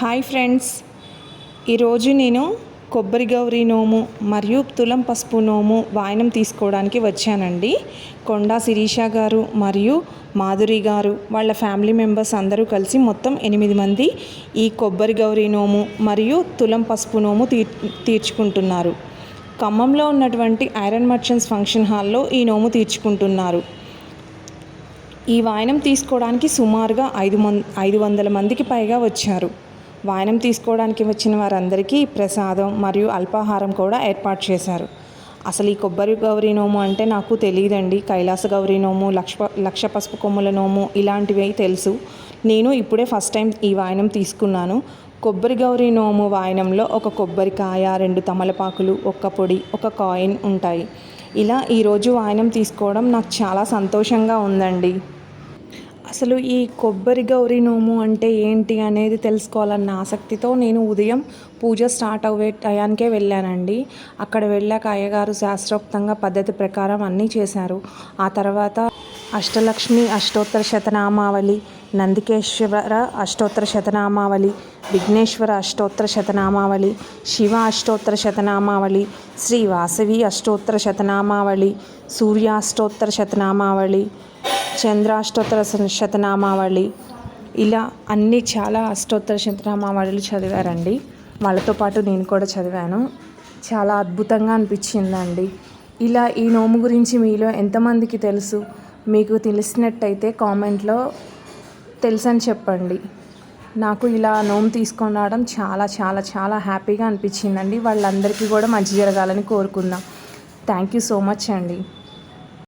Hi friends. ఈరోజు నేను కొబ్బరి గౌరీ నోము మరియు తులం పసుపు నోము వాయనం తీసుకోవడానికి వచ్చానండి. కొండా శిరీష గారు మరియు మాధురి గారు వాళ్ళ ఫ్యామిలీ మెంబర్స్ అందరూ కలిసి మొత్తం ఎనిమిది మంది ఈ కొబ్బరి గౌరీ నోము మరియు తులం పసుపు నోము తీర్ తీర్చుకుంటున్నారు. ఖమ్మంలో ఉన్నటువంటి ఐరన్ మర్చెంట్స్ ఫంక్షన్ హాల్లో ఈ నోము తీర్చుకుంటున్నారు. ఈ వాయనం తీసుకోవడానికి సుమారుగా ఐదు మం ఐదు వందల మందికి పైగా వచ్చారు. వాయనం తీసుకోవడానికి వచ్చిన వారందరికీ ప్రసాదం మరియు అల్పాహారం కూడా ఏర్పాటు చేశారు. అసలు ఈ కొబ్బరి గౌరీ నోము అంటే నాకు తెలియదండి. కైలాస గౌరీ నోము లక్ష లక్ష పసుపు కొమ్ముల నోము ఇలాంటివి తెలుసు. నేను ఇప్పుడే ఫస్ట్ టైం ఈ వాయనం తీసుకున్నాను. కొబ్బరి గౌరీ నోము వాయనంలో ఒక కొబ్బరికాయ రెండు తమలపాకులు ఒక్క పొడి ఒక కాయిన్ ఉంటాయి. ఇలా ఈరోజు వాయనం తీసుకోవడం నాకు చాలా సంతోషంగా ఉందండి. అసలు ఈ కొబ్బరి గౌరీ నోము అంటే ఏంటి అనేది తెలుసుకోవాలన్న ఆసక్తితో నేను ఉదయం పూజ స్టార్ట్ అవ్వే టయానికే వెళ్ళానండి. అక్కడ వెళ్ళాక అయ్యగారు శాస్త్రోక్తంగా పద్ధతి ప్రకారం అన్నీ చేశారు. ఆ తర్వాత అష్టలక్ష్మి అష్టోత్తర శతనామావళి నందికేశ్వర అష్టోత్తర శతనామావళి విఘ్నేశ్వర అష్టోత్తర శతనామావళి శివ అష్టోత్తర శతనామావళి శ్రీ వాసవి అష్టోత్తర శతనామావళి సూర్యాష్టోత్తర శతనామావళి చంద్రాష్టోత్తర శతనామావళి. ఇలా అన్ని చాలా అష్టోత్తర శతనామావళిలు చదివారండి. వాళ్ళతో పాటు నేను కూడా చదివాను. చాలా అద్భుతంగా అనిపించిందండి. ఇలా ఈ నోము గురించి మీలో ఎంతమందికి తెలుసు? మీకు తెలిసినట్టయితే కామెంట్లో తెలుసని చెప్పండి. నాకు ఇలా నోము తీసుకొని రావడం చాలా చాలా చాలా హ్యాపీగా అనిపించిందండి. వాళ్ళందరికీ కూడా మంచి జరగాలని కోరుకుందాం. థ్యాంక్ యూ సో మచ్ అండి.